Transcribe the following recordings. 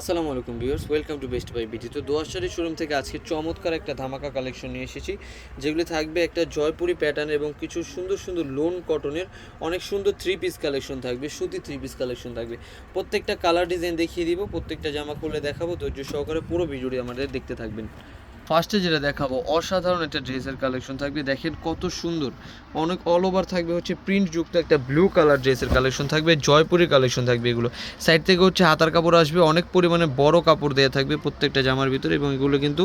আসসালামু আলাইকুম viewers, welcome to best by BT তো দোয়াশারি শোরুম থেকে আজকে চমৎকার একটা ধামাকা কালেকশন নিয়ে এসেছি, যেগুলি থাকবে একটা জয়পুরি প্যাটার্ন এবং কিছু সুন্দর সুন্দর লোন কটনের অনেক সুন্দর থ্রি পিস কালেকশন থাকবে, সুতি থ্রি পিস কালেকশন থাকবে। প্রত্যেকটা কালার ডিজাইন দেখিয়ে দিব, প্রত্যেকটা জামা খুলে দেখাবো, ধৈর্য সহকারে পুরো ভিডিওটি আমাদের দেখতে থাকবেন। ফার্স্টে যেটা দেখাবো, অসাধারণ একটা ড্রেসের কালেকশন থাকবে। দেখেন কত সুন্দর। অনেক অল ওভার থাকবে, হচ্ছে প্রিন্ট যুক্ত একটা ব্লু কালার ড্রেসের কালেকশন থাকবে জয়পুরি কালেকশন থাকবে এগুলো। সাইড থেকে হচ্ছে হাতার কাপড় আসবে, অনেক পরিমাণে বড় কাপড় দেওয়া থাকবে প্রত্যেকটা জামার ভিতরে এবং এগুলো কিন্তু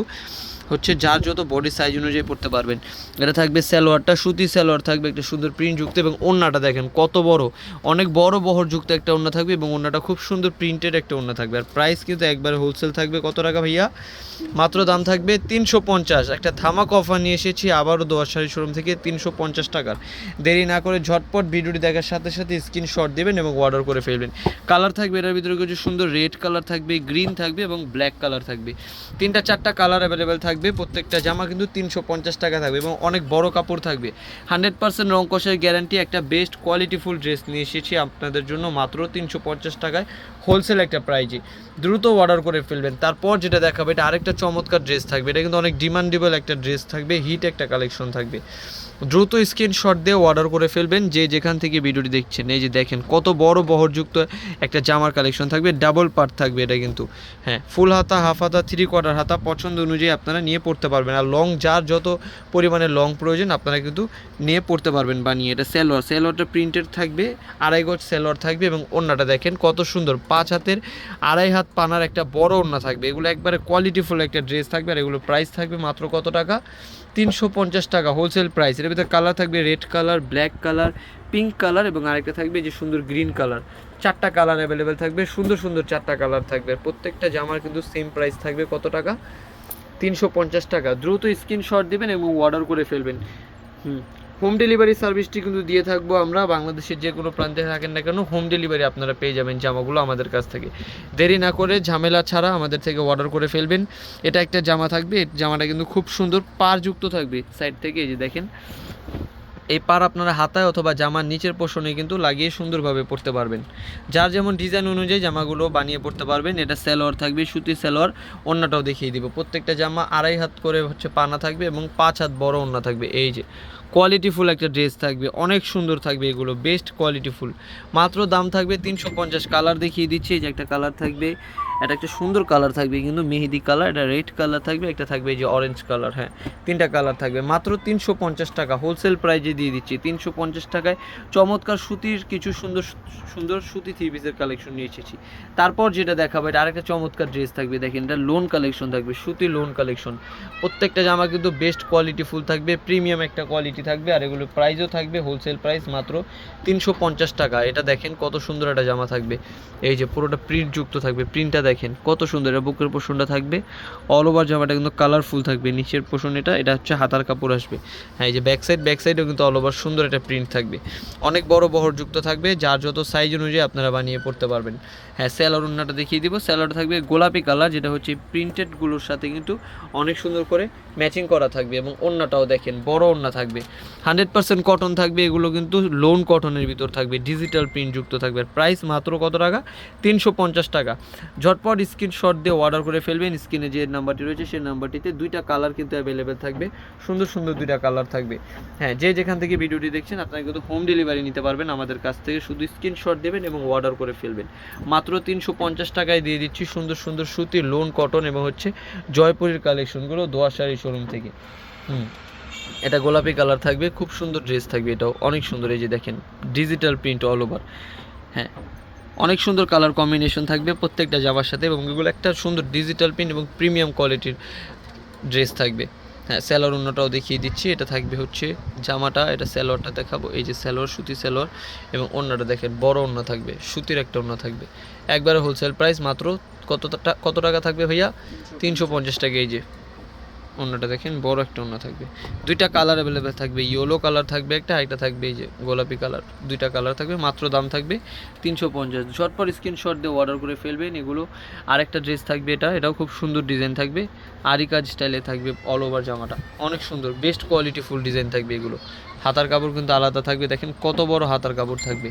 হচ্ছে যার যত বডি সাইজ অনুযায়ী পড়তে পারবেন। এটা থাকবে সালোয়ারটা, সুতি সালোয়ার থাকবে, একটা সুন্দর প্রিন্ট যুক্ত এবং ওড়নাটা দেখেন কত বড়। অনেক বড় বহর যুক্ত একটা ওড়না থাকবে এবং ওড়নাটা খুব সুন্দর প্রিন্টেড একটা ওড়না থাকবে। আর প্রাইস কিন্তু একবারে হোলসেল থাকবে কত টাকা ভাইয়া? মাত্র দাম থাকবে তিনশো পঞ্চাশ। একটা থামাক অফার নিয়ে এসেছি, আবারও দোয়ার শাড়ি শোরুম থেকে তিনশো পঞ্চাশ টাকার। দেরি না করে ঝটপট ভিডিওটি দেখার সাথে সাথে স্ক্রিনশট দেবেন এবং অর্ডার করে ফেলবেন। কালার থাকবে, এটার ভিতরে কিছু সুন্দর রেড কালার থাকবে গ্রিন থাকবে এবং ব্ল্যাক কালার থাকবে। তিনটা চারটা কালার অ্যাভেলেবেল থাকবে। প্রত্যেকটা জামা কিন্তু তিনশো পঞ্চাশ টাকা থাকবে এবং অনেক বড় কাপড় থাকবে। হান্ড্রেড পার্সেন্ট রং কষের গ্যারান্টি একটা বেস্ট কোয়ালিটিফুল ড্রেস নিয়ে এসেছি আপনাদের জন্য মাত্র তিনশো পঞ্চাশ টাকায় হোলসেল একটা প্রাইজে। দ্রুত অর্ডার করে ফেলবেন। তারপর যেটা দেখাবে, এটা আরেকটা চমৎকার ড্রেস থাকবে। এটা কিন্তু অনেক ডিমান্ডেবল একটা ড্রেস থাকবে, হিট একটা কালেকশন থাকবে। দ্রুত স্ক্রিনশট দিয়ে অর্ডার করে ফেলবেন, যে যেখান থেকে ভিডিওটি দেখছেন। এই যে দেখেন, কত বড় বহরযুক্ত একটা জামার কালেকশন থাকবে, ডাবল পার্ট থাকবে এটা কিন্তু। হ্যাঁ ফুল হাতা, হাফ হাতা থ্রি কোয়ার্টার হাতা, পছন্দ অনুযায়ী আপনারা নিয়ে পড়তে পারবেন। আর লং যার যত পরিমাণে লং প্রয়োজন, আপনারা কিন্তু নিয়ে পড়তে পারবেন বানিয়ে। এটা সেলোয়ার সেলোয়ারটা প্রিন্টেড থাকবে, আড়াই গজ সেলোয়ার থাকবে এবং ওড়নাটা দেখেন কত সুন্দর। পাঁচ হাতের আড়াই হাত পানার একটা বড় ওড়না থাকবে। এগুলো একবারে কোয়ালিটিফুল একটা ড্রেস থাকবে আর এগুলো প্রাইস থাকবে মাত্র কত টাকা? তিনশো পঞ্চাশ টাকা হোলসেল প্রাইস এর ভিতরে কালার থাকবে red colour black colour pink colour এবং আরেকটা থাকবে যে সুন্দর গ্রিন কালার চারটা কালার অ্যাভেলেবেল থাকবে, সুন্দর সুন্দর চারটা কালার থাকবে। প্রত্যেকটা জামার কিন্তু সেম প্রাইস থাকবে কত টাকা? তিনশো পঞ্চাশ টাকা। দ্রুত স্ক্রিনশট দেবেন এবং অর্ডার করে ফেলবেন। হুম। হোম ডেলিভারি সার্ভিসটি কিন্তু দিয়ে থাকব আমরা। বাংলাদেশের যে কোনো প্রান্তে থাকেন না কেন হোম ডেলিভারি আপনারা পেয়ে যাবেন জামাগুলো আমাদের কাছ থেকে। দেরি না করে ঝামেলা ছাড়া আমাদের থেকে অর্ডার করে ফেলবেন। এটা একটা জামা থাকবে। জামাটা কিন্তু খুব সুন্দর। পারযুক্ত থাকবে। সাইড থেকে এই যে দেখেন। এই পার আপনারা হাতায় অথবা জামার নিচের পোষণে কিন্তু লাগিয়ে সুন্দরভাবে পরতে পারবেন। যার যেমন ডিজাইন অনুযায়ী জামাগুলো বানিয়ে পড়তে পারবেন, এটা সেলোয়ার থাকবে, সুতি সেলোয়ার, অন্যটাও দেখিয়ে দিব। প্রত্যেকটা জামা আড়াই হাত করে হচ্ছে পানা থাকবে এবং পাঁচ হাত বড় ওন্না থাকবে। এই যে কোয়ালিটিফুল একটা ড্রেস থাকবে, অনেক সুন্দর থাকবে এগুলো বেস্ট কোয়ালিটিফুল মাত্র দাম থাকবে তিনশো পঞ্চাশ। কালার দেখিয়ে দিচ্ছি, এই যে একটা কালার থাকবে। এটা একটা সুন্দর কালার থাকবে, কিন্তু মেহেদি কালার এটা রেড কালার থাকবে, একটা থাকবে এই যে অরেঞ্জ কালার হ্যাঁ তিনটা কালার থাকবে। মাত্র তিনশো পঞ্চাশ টাকা হোলসেল প্রাইজে দিয়ে দিচ্ছি। তিনশো পঞ্চাশ টাকায় চমৎকার সুতির কিছু সুন্দর সুন্দর সুতি থ্রি পিসের কালেকশন নিয়ে এসেছি। তারপর যেটা দেখাবো, এটা আরেকটা চমৎকার ড্রেস থাকবে, দেখেন, এটা লোন কালেকশন থাকবে, সুতি লোন কালেকশন প্রত্যেকটা জামা কিন্তু বেস্ট কোয়ালিটি ফুল থাকবে প্রিমিয়াম একটা কোয়ালিটি থাকবে, আর এগুলো প্রাইসও থাকবে হোলসেল প্রাইস মাত্র তিনশো পঞ্চাশ টাকা। এটা দেখেন কত সুন্দর একটা জামা থাকবে। এই যে পুরোটা প্রিন্ট যুক্ত থাকবে প্রিন্টটা দেখেন, কত সুন্দর, এটা বুকের পোষণটা থাকবে। অল ওভার জামাটা কিন্তু কালারফুল থাকবে, নিচের পোষণ এটা এটা হচ্ছে হাতার কাপড় আসবে। হ্যাঁ এই যে ব্যাক সাইড ব্যাক সাইডেও কিন্তু অল ওভার সুন্দর একটা প্রিন্ট থাকবে। অনেক বড় বহর যুক্ত থাকবে, যার যত সাইজ অনুযায়ী আপনারা বানিয়ে পড়তে পারবেন। হ্যাঁ স্যালোর উন্নাটা দেখিয়ে দিব। স্যালোটা থাকবে গোলাপি কালার যেটা হচ্ছে প্রিন্টেডগুলোর সাথে কিন্তু অনেক সুন্দর করে ম্যাচিং করা থাকবে এবং ওন্নাটাও দেখেন, বড় ওন্না থাকবে। হান্ড্রেড পার্সেন্ট কটন থাকবে, এগুলো কিন্তু লোন কটনের ভিতর থাকবে ডিজিটাল প্রিন্ট যুক্ত থাকবে। প্রাইস মাত্র কত টাকা? তিনশো পঞ্চাশ টাকা। ঝটপট স্ক্রিনশট দিয়ে অর্ডার করে ফেলবেন। স্ক্রিনে যে নাম্বারটি রয়েছে, সেই নাম্বারটিতে দুইটা কালার কিন্তু অ্যাভেলেবেল থাকবে। সুন্দর সুন্দর দুইটা কালার থাকবে। হ্যাঁ যে যেখান থেকে ভিডিওটি দেখছেন, আপনারা কিন্তু হোম ডেলিভারি নিতে পারবেন। আমাদের কাছ থেকে শুধু স্ক্রিনশট দেবেন এবং অর্ডার করে ফেলবেন। মাত্র তিনশো পঞ্চাশ টাকায় দিয়ে দিচ্ছি সুন্দর সুন্দর সুতির লোন কটন এবং হচ্ছে জয়পুরের কালেকশনগুলো দোয়া শাড়ি শোরুম থেকে। হুম, এটা গোলাপি কালার থাকবে, খুব সুন্দর ড্রেস থাকবে এটাও। অনেক সুন্দর এই যে দেখেন ডিজিটাল প্রিন্ট অল ওভার হ্যাঁ অনেক সুন্দর কালার কম্বিনেশন থাকবে প্রত্যেকটা জামার সাথে এবং এগুলো একটা সুন্দর ডিজিটাল প্রিন্ট এবং প্রিমিয়াম কোয়ালিটির ড্রেস থাকবে। হ্যাঁ স্যালোয়ার অন্যটাও দেখিয়ে দিচ্ছি। এটা থাকবে হচ্ছে জামাটা, এটা স্যালোয়ারটা দেখাবো। এই যে স্যালোয়ার সুতি স্যালোয়ার এবং অন্যটা দেখেন, বড় অন্য থাকবে, সুতির একটা অন্য থাকবে। একবারে হোলসেল প্রাইস মাত্র কত কত টাকা থাকবে ভাইয়া? তিনশো পঞ্চাশ টাকা এই যে। অন্যটা দেখেন, বড় একটা অন্য থাকবে। দুইটা কালার অ্যাভেলেবেল থাকবে ইয়েলো কালার থাকবে একটা একটা থাকবে এই যে গোলাপি কালার দুইটা কালার থাকবে, মাত্র দাম থাকবে তিনশো পঞ্চাশ। ঝটপট স্ক্রিনশট দিয়ে অর্ডার করে ফেলবেন, এগুলো আরেকটা ড্রেস থাকবে এটা, এটাও খুব সুন্দর ডিজাইন থাকবে। আরি কাজ স্টাইলে থাকবে অল ওভার জামাটা, অনেক সুন্দর বেস্ট কোয়ালিটি ফুল ডিজাইন থাকবে এগুলো। হাতার কাপড় কিন্তু আলাদা থাকবে, দেখেন কত বড় হাতার কাপড় থাকবে।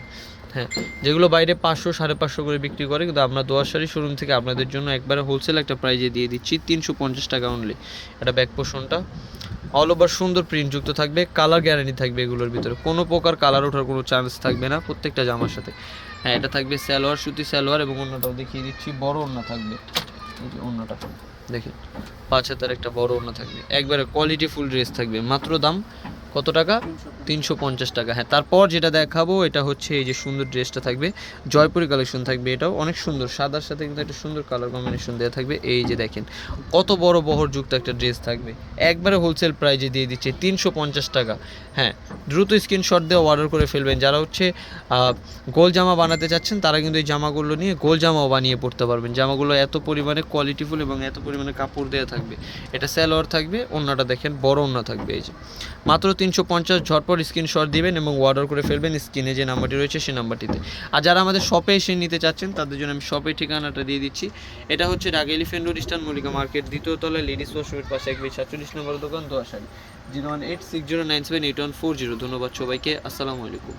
হ্যাঁ যেগুলো বাইরে পাঁচশো, সাড়ে পাঁচশো করে বিক্রি করে, কিন্তু আমরা দোয়ার শাড়ি শোরুম থেকে আপনাদের জন্য একবারে হোলসেল একটা প্রাইজে দিয়ে দিচ্ছি, তিনশো পঞ্চাশ টাকা অনলি এটা ব্যাক পোষণটা অল ওভার সুন্দর প্রিন্টযুক্ত থাকবে কালার গ্যারান্টি থাকবে এগুলোর ভিতরে। কোনো প্রকার কালার ওঠার কোনো চান্স থাকবে না প্রত্যেকটা জামার সাথে। হ্যাঁ এটা থাকবে স্যালোয়ার সুতি স্যালোয়ার এবং অন্যটাও দেখিয়ে দিচ্ছি। বড় ওড়না থাকবে। অন্যটা দেখি পাঁচ হাতের একটা বড় ওড়না থাকবে। একবারে কোয়ালিটি ফুল ড্রেস থাকবে। মাত্র দাম কত টাকা? তিনশো পঞ্চাশ টাকা। হ্যাঁ তারপর যেটা দেখাবো, এটা হচ্ছে এই যে সুন্দর ড্রেসটা থাকবে। জয়পুরি কালেকশন থাকবে এটাও। অনেক সুন্দর, সাদার সাথে কিন্তু একটা সুন্দর কালার কম্বিনেশন দেওয়া থাকবে। এই যে দেখেন, কত বড় বহরযুক্ত একটা ড্রেস থাকবে। একবারে হোলসেল প্রাইজে দিয়ে দিচ্ছে তিনশো পঞ্চাশ টাকা। হ্যাঁ দ্রুত স্ক্রিনশট দিয়ে অর্ডার করে ফেলবেন। যারা হচ্ছে গোল জামা বানাতে চাচ্ছেন, তারা কিন্তু এই জামাগুলো নিয়ে গোল জামাও বানিয়ে পড়তে পারবেন। জামাগুলো এত পরিমাণে কোয়ালিটিফুল এবং এত পরিমাণে কাপড় দেওয়া থাকবে। এটা স্যালোয়ার থাকবে অন্যটা দেখেন, বড় অন্য থাকবে এই যে। মাত্র তিনশো পঞ্চাশ ঝটপট স্ক্রিনশট দিবেন এবং অর্ডার করে ফেলবেন স্ক্রিনে যে নাম্বারটি রয়েছে সেই নাম্বারটিতে আর যারা আমাদের শপে এসে নিতে চাচ্ছেন, তাদের জন্য আমি শপের ঠিকানাটা দিয়ে দিচ্ছি। এটা হচ্ছে Dhaka elephant road eastern Mallika market দ্বিতীয় তলায় লেডিস ওয়াশরুমের পাশে এক সাতচল্লিশ নম্বর দোকান, দোয়াশালী। Zero one eight six zero nine seven eight one four zero. ধন্যবাদ সবাইকে। আসসালামু আলাইকুম।